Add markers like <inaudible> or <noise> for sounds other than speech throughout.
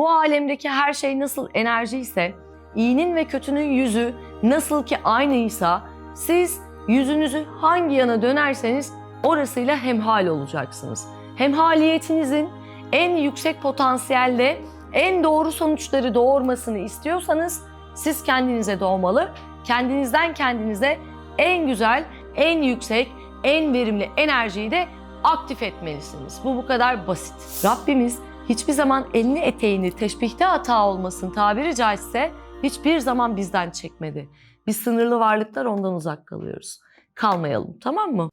Bu alemdeki her şey nasıl enerji ise, iyinin ve kötünün yüzü nasıl ki aynıysa, siz yüzünüzü hangi yana dönerseniz orasıyla hemhal olacaksınız. Hemhaliyetinizin en yüksek potansiyelde en doğru sonuçları doğurmasını istiyorsanız siz kendinize doğmalı, kendinizden kendinize en güzel, en yüksek, en verimli enerjiyi de aktif etmelisiniz. Bu bu kadar basit. Rabbimiz hiçbir zaman elini eteğini teşbihte hata olmasın tabiri caizse hiçbir zaman bizden çekmedi. Biz sınırlı varlıklar ondan uzak kalıyoruz. Kalmayalım tamam mı?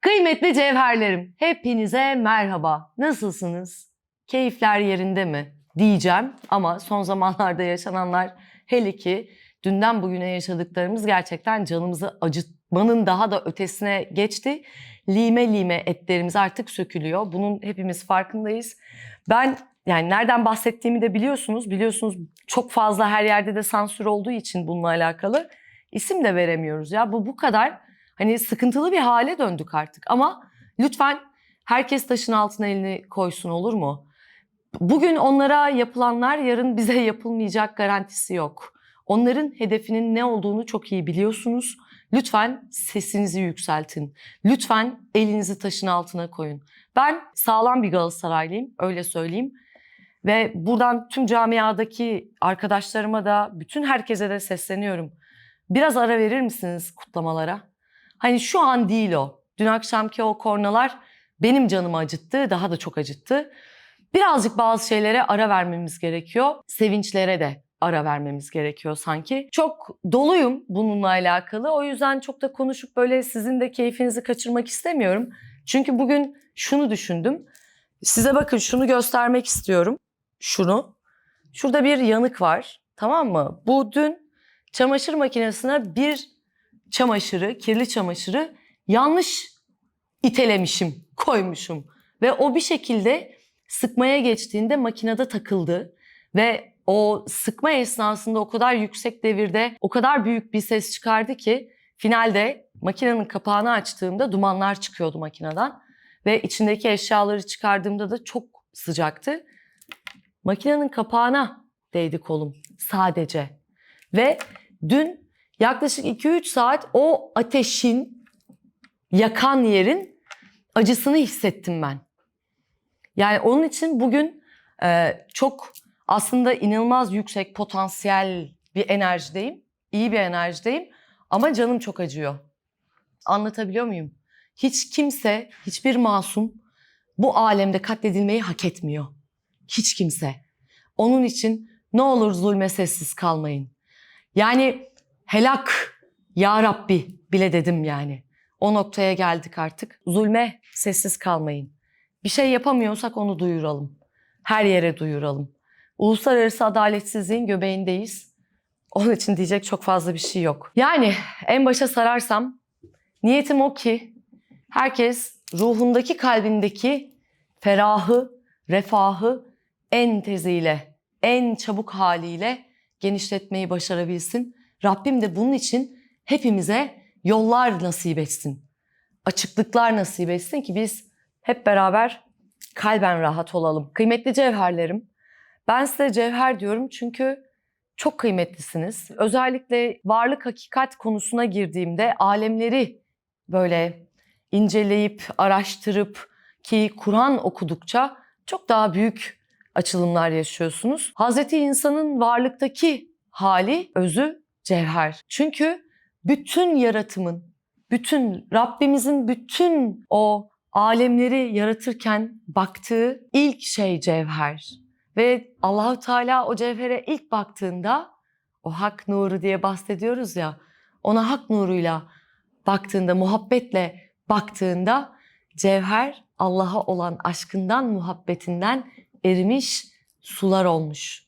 Kıymetli cevherlerim, hepinize merhaba. Nasılsınız? Keyifler yerinde mi? Diyeceğim ama son zamanlarda yaşananlar hele ki dünden bugüne yaşadıklarımız gerçekten canımızı acıtmanın daha da ötesine geçti. Lime lime etlerimiz artık sökülüyor. Bunun hepimiz farkındayız. Ben yani nereden bahsettiğimi de biliyorsunuz. Biliyorsunuz çok fazla her yerde de sansür olduğu için bununla alakalı isim de veremiyoruz ya. Bu bu kadar hani sıkıntılı bir hale döndük artık. Ama lütfen herkes taşın altına elini koysun olur mu? Bugün onlara yapılanlar yarın bize <laughs> yapılmayacak garantisi yok. Onların hedefinin ne olduğunu çok iyi biliyorsunuz. Lütfen sesinizi yükseltin. Lütfen elinizi taşın altına koyun. Ben sağlam bir Galatasaraylıyım, öyle söyleyeyim. Ve buradan tüm camiadaki arkadaşlarıma da, bütün herkese de sesleniyorum. Biraz ara verir misiniz kutlamalara? Hani şu an değil o. Dün akşamki o kornalar benim canımı acıttı, daha da çok acıttı. Birazcık bazı şeylere ara vermemiz gerekiyor. Sevinçlere de ara vermemiz gerekiyor sanki. Çok doluyum bununla alakalı. O yüzden çok da konuşup böyle sizin de keyfinizi kaçırmak istemiyorum. Çünkü bugün şunu düşündüm. Size bakın şunu göstermek istiyorum. Şunu. Şurada bir yanık var. Tamam mı? Bu dün çamaşır makinesine bir çamaşırı, kirli çamaşırı yanlış itelemişim, koymuşum. Ve o bir şekilde sıkmaya geçtiğinde makinede takıldı. Ve o sıkma esnasında o kadar yüksek devirde o kadar büyük bir ses çıkardı ki finalde makinenin kapağını açtığımda dumanlar çıkıyordu makineden. Ve içindeki eşyaları çıkardığımda da çok sıcaktı. Makinenin kapağına değdi kolum sadece. Ve dün yaklaşık 2-3 saat o ateşin yakan yerin acısını hissettim ben. Yani onun için bugün e, çok aslında inanılmaz yüksek potansiyel bir enerjideyim. iyi bir enerjideyim ama canım çok acıyor. Anlatabiliyor muyum? Hiç kimse, hiçbir masum bu alemde katledilmeyi hak etmiyor. Hiç kimse. Onun için ne olur zulme sessiz kalmayın. Yani helak ya Rabbi bile dedim yani. O noktaya geldik artık. Zulme sessiz kalmayın. Bir şey yapamıyorsak onu duyuralım. Her yere duyuralım. Uluslararası adaletsizliğin göbeğindeyiz. Onun için diyecek çok fazla bir şey yok. Yani en başa sararsam niyetim o ki herkes ruhundaki kalbindeki ferahı, refahı en teziyle, en çabuk haliyle genişletmeyi başarabilsin. Rabbim de bunun için hepimize yollar nasip etsin. Açıklıklar nasip etsin ki biz hep beraber kalben rahat olalım. Kıymetli cevherlerim, ben size cevher diyorum çünkü çok kıymetlisiniz. Özellikle varlık hakikat konusuna girdiğimde alemleri böyle inceleyip, araştırıp ki Kur'an okudukça çok daha büyük açılımlar yaşıyorsunuz. Hazreti insanın varlıktaki hali, özü cevher. Çünkü bütün yaratımın, bütün Rabbimizin bütün o alemleri yaratırken baktığı ilk şey cevher. Ve Allahu Teala o cevhere ilk baktığında o hak nuru diye bahsediyoruz ya ona hak nuruyla baktığında muhabbetle baktığında cevher Allah'a olan aşkından muhabbetinden erimiş sular olmuş.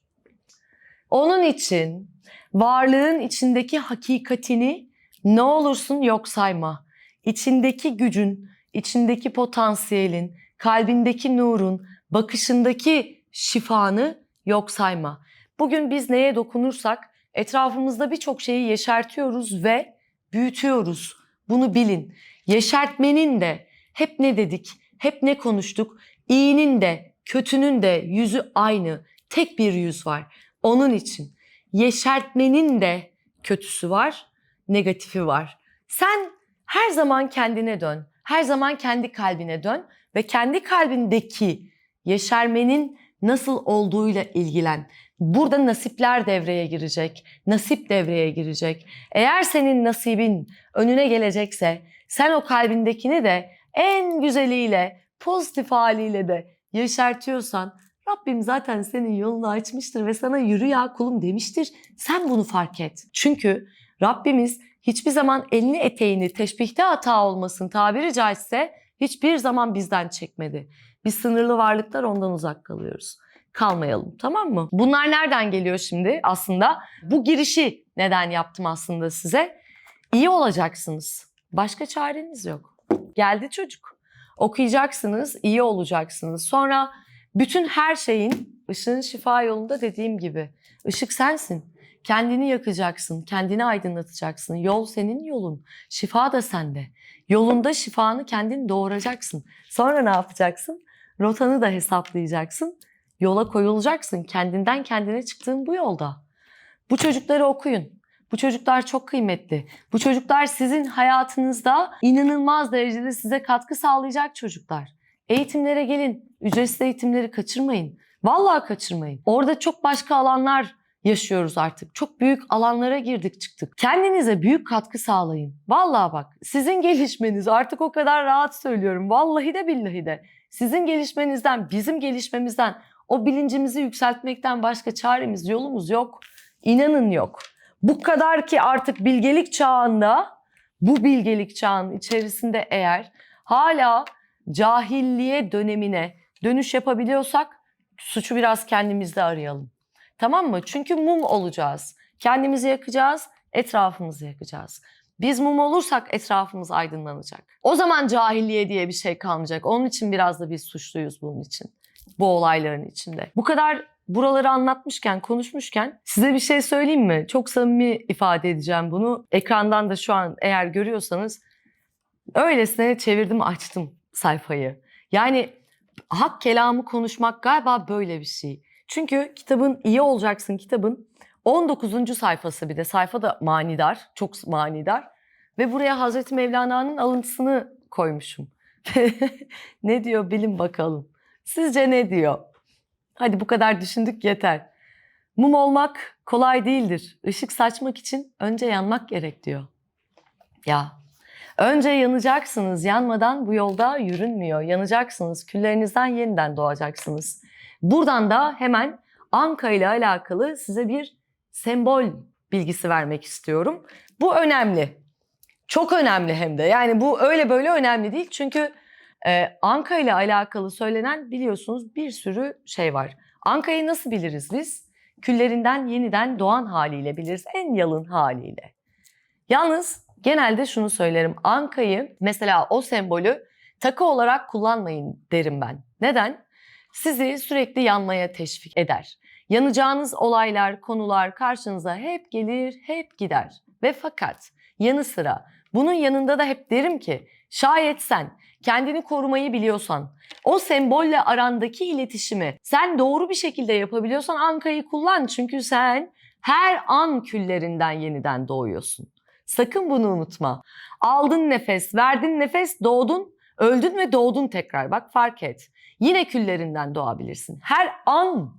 Onun için varlığın içindeki hakikatini ne olursun yok sayma. İçindeki gücün, içindeki potansiyelin, kalbindeki nurun, bakışındaki şifanı yok sayma. Bugün biz neye dokunursak etrafımızda birçok şeyi yeşertiyoruz ve büyütüyoruz. Bunu bilin. Yeşertmenin de hep ne dedik, hep ne konuştuk? İyinin de, kötünün de yüzü aynı. Tek bir yüz var. Onun için yeşertmenin de kötüsü var, negatifi var. Sen her zaman kendine dön. Her zaman kendi kalbine dön ve kendi kalbindeki yeşermenin nasıl olduğuyla ilgilen. Burada nasipler devreye girecek. Nasip devreye girecek. Eğer senin nasibin önüne gelecekse sen o kalbindekini de en güzeliyle, pozitif haliyle de yeşertiyorsan Rabbim zaten senin yolunu açmıştır ve sana yürü ya kulum demiştir. Sen bunu fark et. Çünkü Rabbimiz hiçbir zaman elini eteğini teşbihte hata olmasın tabiri caizse hiçbir zaman bizden çekmedi. Biz sınırlı varlıklar ondan uzak kalıyoruz. Kalmayalım tamam mı? Bunlar nereden geliyor şimdi aslında? Bu girişi neden yaptım aslında size? İyi olacaksınız. Başka çareniz yok. Geldi çocuk. Okuyacaksınız, iyi olacaksınız. Sonra bütün her şeyin ışığın şifa yolunda dediğim gibi. Işık sensin. Kendini yakacaksın, kendini aydınlatacaksın. Yol senin yolun. Şifa da sende. Yolunda şifanı kendin doğuracaksın. Sonra ne yapacaksın? Rotanı da hesaplayacaksın. Yola koyulacaksın. Kendinden kendine çıktığın bu yolda. Bu çocukları okuyun. Bu çocuklar çok kıymetli. Bu çocuklar sizin hayatınızda inanılmaz derecede size katkı sağlayacak çocuklar. Eğitimlere gelin. Ücretsiz eğitimleri kaçırmayın. Vallahi kaçırmayın. Orada çok başka alanlar yaşıyoruz artık. Çok büyük alanlara girdik çıktık. Kendinize büyük katkı sağlayın. Vallahi bak sizin gelişmeniz artık o kadar rahat söylüyorum. Vallahi de billahi de. Sizin gelişmenizden, bizim gelişmemizden, o bilincimizi yükseltmekten başka çaremiz, yolumuz yok. İnanın yok. Bu kadar ki artık bilgelik çağında, bu bilgelik çağının içerisinde eğer hala cahilliğe dönemine dönüş yapabiliyorsak suçu biraz kendimizde arayalım. Tamam mı? Çünkü mum olacağız. Kendimizi yakacağız, etrafımızı yakacağız. Biz mum olursak etrafımız aydınlanacak. O zaman cahilliğe diye bir şey kalmayacak. Onun için biraz da biz suçluyuz bunun için. Bu olayların içinde. Bu kadar buraları anlatmışken, konuşmuşken size bir şey söyleyeyim mi? Çok samimi ifade edeceğim bunu. Ekrandan da şu an eğer görüyorsanız öylesine çevirdim açtım sayfayı. Yani hak kelamı konuşmak galiba böyle bir şey. Çünkü kitabın iyi olacaksın kitabın 19. sayfası bir de sayfa da manidar, çok manidar. Ve buraya Hazreti Mevlana'nın alıntısını koymuşum. <laughs> ne diyor bilin bakalım. Sizce ne diyor? Hadi bu kadar düşündük yeter. Mum olmak kolay değildir. Işık saçmak için önce yanmak gerek diyor. Ya önce yanacaksınız. Yanmadan bu yolda yürünmüyor. Yanacaksınız. Küllerinizden yeniden doğacaksınız. Buradan da hemen Anka ile alakalı size bir sembol bilgisi vermek istiyorum. Bu önemli. Çok önemli hem de. Yani bu öyle böyle önemli değil. Çünkü ee, Anka ile alakalı söylenen biliyorsunuz bir sürü şey var. Anka'yı nasıl biliriz biz? Küllerinden yeniden doğan haliyle biliriz. En yalın haliyle. Yalnız genelde şunu söylerim. Anka'yı mesela o sembolü takı olarak kullanmayın derim ben. Neden? Sizi sürekli yanmaya teşvik eder. Yanacağınız olaylar, konular karşınıza hep gelir, hep gider. Ve fakat yanı sıra bunun yanında da hep derim ki şayet sen kendini korumayı biliyorsan, o sembolle arandaki iletişimi sen doğru bir şekilde yapabiliyorsan Anka'yı kullan. Çünkü sen her an küllerinden yeniden doğuyorsun. Sakın bunu unutma. Aldın nefes, verdin nefes, doğdun, öldün ve doğdun tekrar. Bak fark et. Yine küllerinden doğabilirsin. Her an,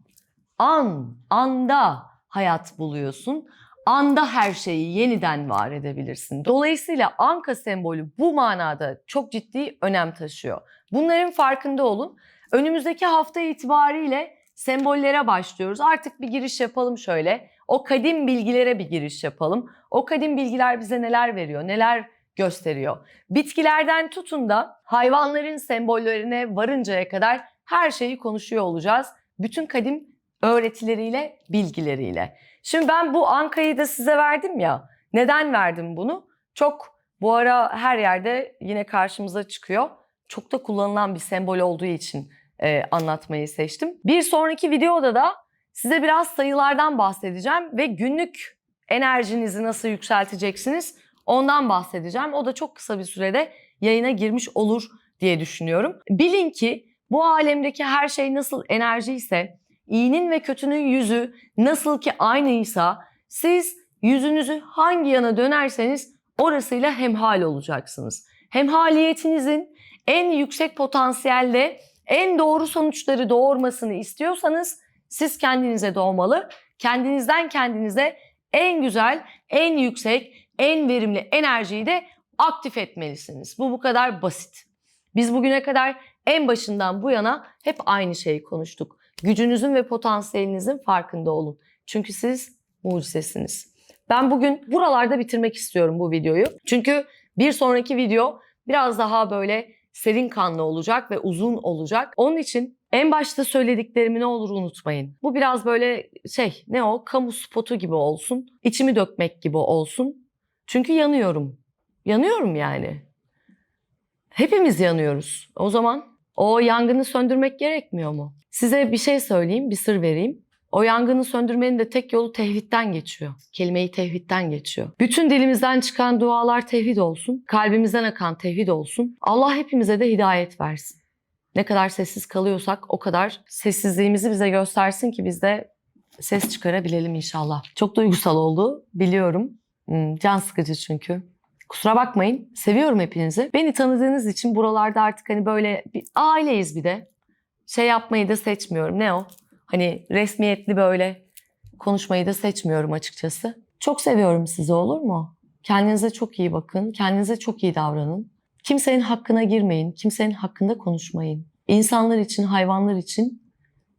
an, anda hayat buluyorsun anda her şeyi yeniden var edebilirsin. Dolayısıyla anka sembolü bu manada çok ciddi önem taşıyor. Bunların farkında olun. Önümüzdeki hafta itibariyle sembollere başlıyoruz. Artık bir giriş yapalım şöyle. O kadim bilgilere bir giriş yapalım. O kadim bilgiler bize neler veriyor, neler gösteriyor. Bitkilerden tutun da hayvanların sembollerine varıncaya kadar her şeyi konuşuyor olacağız. Bütün kadim öğretileriyle, bilgileriyle. Şimdi ben bu Anka'yı da size verdim ya. Neden verdim bunu? Çok bu ara her yerde yine karşımıza çıkıyor. Çok da kullanılan bir sembol olduğu için e, anlatmayı seçtim. Bir sonraki videoda da size biraz sayılardan bahsedeceğim ve günlük enerjinizi nasıl yükselteceksiniz ondan bahsedeceğim. O da çok kısa bir sürede yayına girmiş olur diye düşünüyorum. Bilin ki bu alemdeki her şey nasıl enerji ise, iyinin ve kötünün yüzü nasıl ki aynıysa siz yüzünüzü hangi yana dönerseniz orasıyla hemhal olacaksınız. Hemhaliyetinizin en yüksek potansiyelde en doğru sonuçları doğurmasını istiyorsanız siz kendinize doğmalı. Kendinizden kendinize en güzel, en yüksek, en verimli enerjiyi de aktif etmelisiniz. Bu bu kadar basit. Biz bugüne kadar en başından bu yana hep aynı şeyi konuştuk. Gücünüzün ve potansiyelinizin farkında olun. Çünkü siz mucizesiniz. Ben bugün buralarda bitirmek istiyorum bu videoyu. Çünkü bir sonraki video biraz daha böyle serin kanlı olacak ve uzun olacak. Onun için en başta söylediklerimi ne olur unutmayın. Bu biraz böyle şey ne o kamu spotu gibi olsun. İçimi dökmek gibi olsun. Çünkü yanıyorum. Yanıyorum yani. Hepimiz yanıyoruz. O zaman o yangını söndürmek gerekmiyor mu? Size bir şey söyleyeyim, bir sır vereyim. O yangını söndürmenin de tek yolu tevhidden geçiyor. Kelimeyi tevhidden geçiyor. Bütün dilimizden çıkan dualar tevhid olsun. Kalbimizden akan tevhid olsun. Allah hepimize de hidayet versin. Ne kadar sessiz kalıyorsak o kadar sessizliğimizi bize göstersin ki biz de ses çıkarabilelim inşallah. Çok duygusal oldu biliyorum. Hmm, Can sıkıcı çünkü. Kusura bakmayın. Seviyorum hepinizi. Beni tanıdığınız için buralarda artık hani böyle bir aileyiz bir de. Şey yapmayı da seçmiyorum. Ne o? Hani resmiyetli böyle konuşmayı da seçmiyorum açıkçası. Çok seviyorum sizi olur mu? Kendinize çok iyi bakın. Kendinize çok iyi davranın. Kimsenin hakkına girmeyin. Kimsenin hakkında konuşmayın. İnsanlar için, hayvanlar için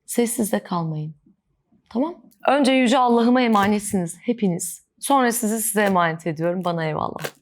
sessiz de kalmayın. Tamam? Önce Yüce Allah'ıma emanetsiniz hepiniz. Sonra sizi size emanet ediyorum. Bana eyvallah.